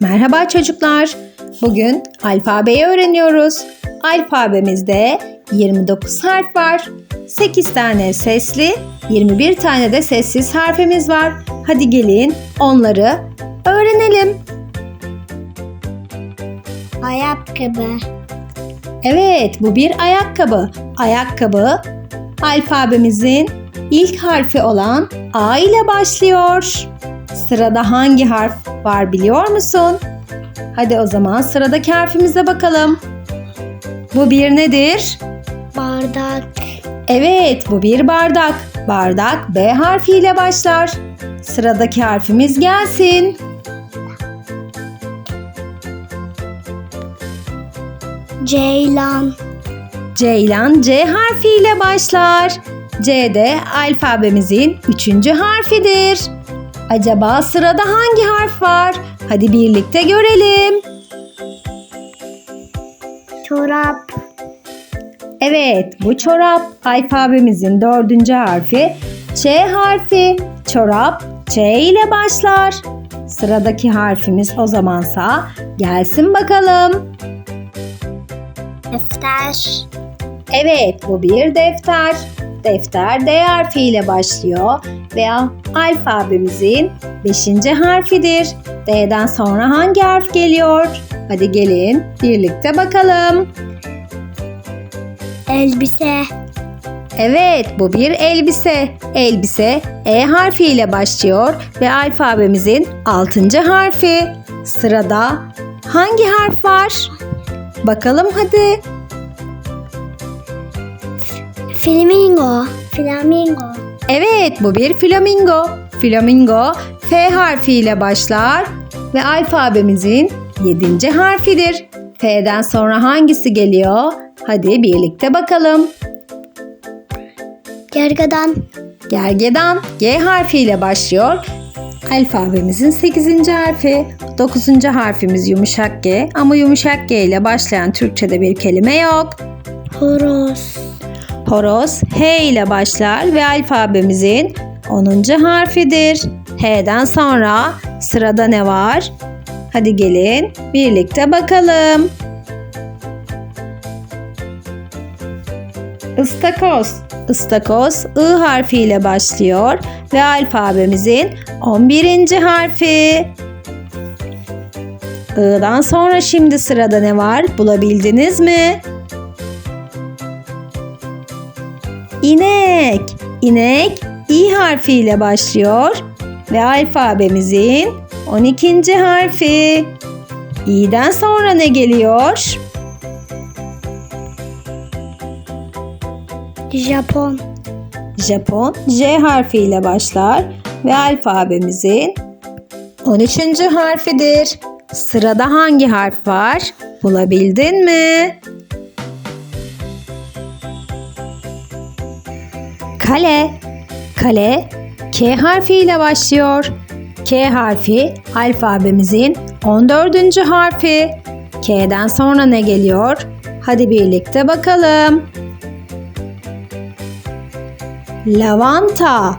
Merhaba çocuklar. Bugün alfabeyi öğreniyoruz. Alfabemizde 29 harf var. 8 tane sesli, 21 tane de sessiz harfimiz var. Hadi gelin onları öğrenelim. Ayakkabı. Evet, bu bir ayakkabı. Ayakkabı alfabemizin ilk harfi olan A ile başlıyor. Sırada hangi harf var biliyor musun? Hadi o zaman sıradaki harfimize bakalım. Bu bir nedir? Bardak. Evet, bu bir bardak. Bardak B harfiyle başlar. Sıradaki harfimiz gelsin. Ceylan. Ceylan C harfiyle başlar. C de alfabemizin üçüncü harfidir. Acaba sırada hangi harf var? Hadi birlikte görelim. Çorap. Evet, bu çorap alfabemizin dördüncü harfi. Ç harfi. Çorap Ç ile başlar. Sıradaki harfimiz o zamansa gelsin bakalım. Defter. Evet, bu bir defter. Defter D harfiyle başlıyor ve alfabemizin beşinci harfidir. D'den sonra hangi harf geliyor? Hadi gelin birlikte bakalım. Elbise. Evet, bu bir elbise. Elbise E harfiyle başlıyor ve alfabemizin altıncı harfi. Sırada hangi harf var? Bakalım hadi. Flamingo. Flamingo. Evet, bu bir flamingo. Flamingo F harfiyle başlar ve alfabemizin yedinci harfidir. F'den sonra hangisi geliyor? Hadi birlikte bakalım. Gergedan. Gergedan G harfiyle başlıyor. Alfabemizin 8. harfi. 9. harfimiz yumuşak G ama yumuşak G ile başlayan Türkçe'de bir kelime yok. Horoz. Horoz H ile başlar ve alfabemizin 10. harfidir. H'den sonra sırada ne var? Hadi gelin birlikte bakalım. Istakoz. Istakoz I harfiyle başlıyor ve alfabemizin 11. harfi. I'dan sonra şimdi sırada ne var? Bulabildiniz mi? İnek. İnek İ harfiyle başlıyor ve alfabemizin 12. harfi. İ'den sonra ne geliyor? Japon. Japon J harfiyle başlar ve alfabemizin 13. harfidir. Sırada hangi harf var? Bulabildin mi? Kale. Kale K harfiyle başlıyor. K harfi alfabemizin 14. harfi. K'den sonra ne geliyor? Hadi birlikte bakalım. Lavanta.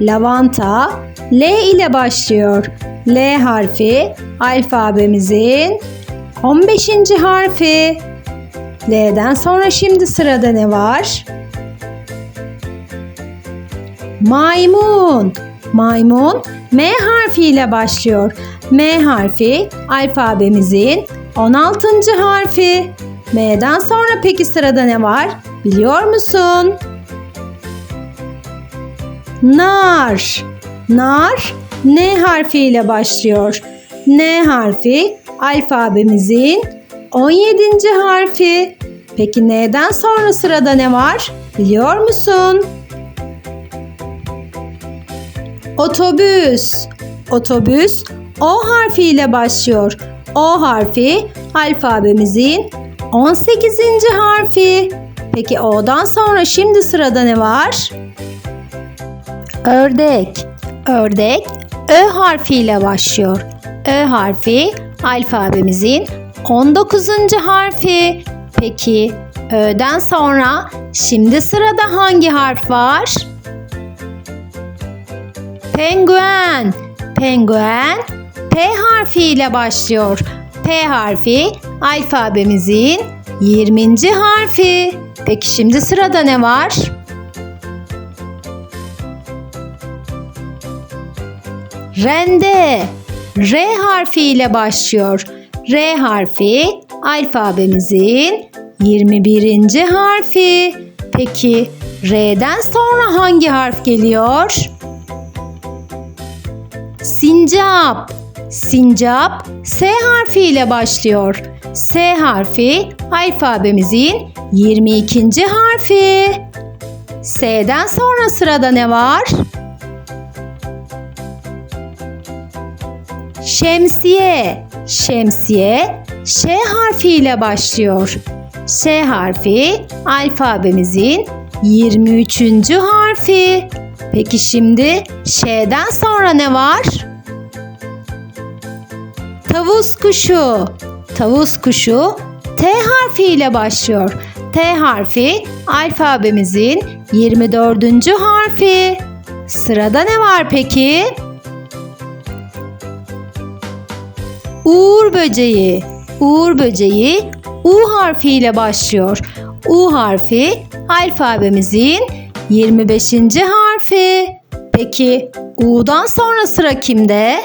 Lavanta L ile başlıyor. L harfi alfabemizin 15. harfi. L'den sonra şimdi sırada ne var? Maymun. Maymun M harfiyle başlıyor. M harfi alfabemizin 16. harfi. M'den sonra peki sırada ne var? Biliyor musun? Nar. Nar N harfiyle başlıyor. N harfi alfabemizin 17. harfi. Peki N'den sonra sırada ne var? Biliyor musun? Otobüs. Otobüs O harfiyle başlıyor. O harfi alfabemizin 18. harfi. Peki O'dan sonra şimdi sırada ne var? Ördek. Ördek Ö harfiyle başlıyor. Ö harfi alfabemizin 19. harfi. Peki Ö'den sonra şimdi sırada hangi harf var? Penguen. Penguen P harfi ile başlıyor. P harfi alfabemizin 20. harfi. Peki şimdi sırada ne var? Rende. R harfi ile başlıyor. R harfi alfabemizin 21. harfi. Peki R'den sonra hangi harf geliyor? Sincap. Sincap S harfi ile başlıyor. S harfi alfabemizin 22. harfi. S'den sonra sırada ne var? Şemsiye. Şemsiye Ş harfi ile başlıyor. Ş harfi alfabemizin 23. harfi. Peki şimdi Ş'den sonra ne var? Tavus kuşu. Tavus kuşu T harfi ile başlıyor. T harfi alfabemizin 24. harfi. Sırada ne var peki? Uğur böceği. Uğur böceği U harfi ile başlıyor. U harfi alfabemizin 25. harfi. Peki U'dan sonra sıra kimde?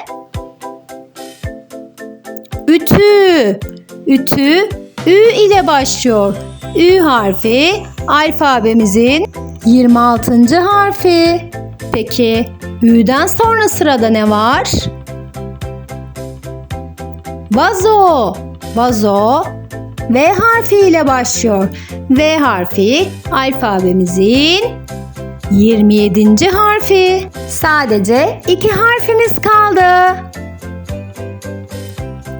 Ütü. Ütü Ü ile başlıyor. Ü harfi alfabemizin 26. harfi. Peki Ü'den sonra sırada ne var? Vazo. Vazo V harfi ile başlıyor. V harfi alfabemizin 27. harfi. Sadece iki harfimiz kaldı.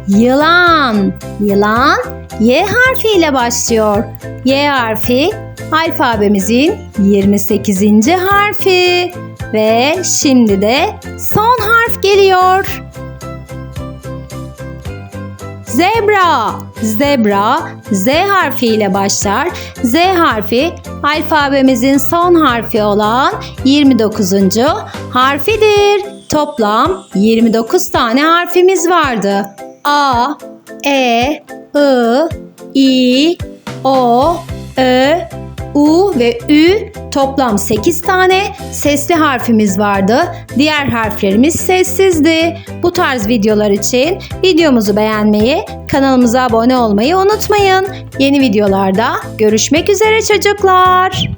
Yılan. Yılan Y harfi ile başlıyor. Y harfi alfabemizin 28. harfi. Ve şimdi de son harf geliyor. Zebra. Zebra Z harfi ile başlar. Z harfi alfabemizin son harfi olan 29. harfidir. Toplam 29 tane harfimiz vardı. A, E, I, I, O, Ö, U ve Ü toplam 8 tane sesli harfimiz vardı. Diğer harflerimiz sessizdi. Bu tarz videolar için videomuzu beğenmeyi, kanalımıza abone olmayı unutmayın. Yeni videolarda görüşmek üzere çocuklar.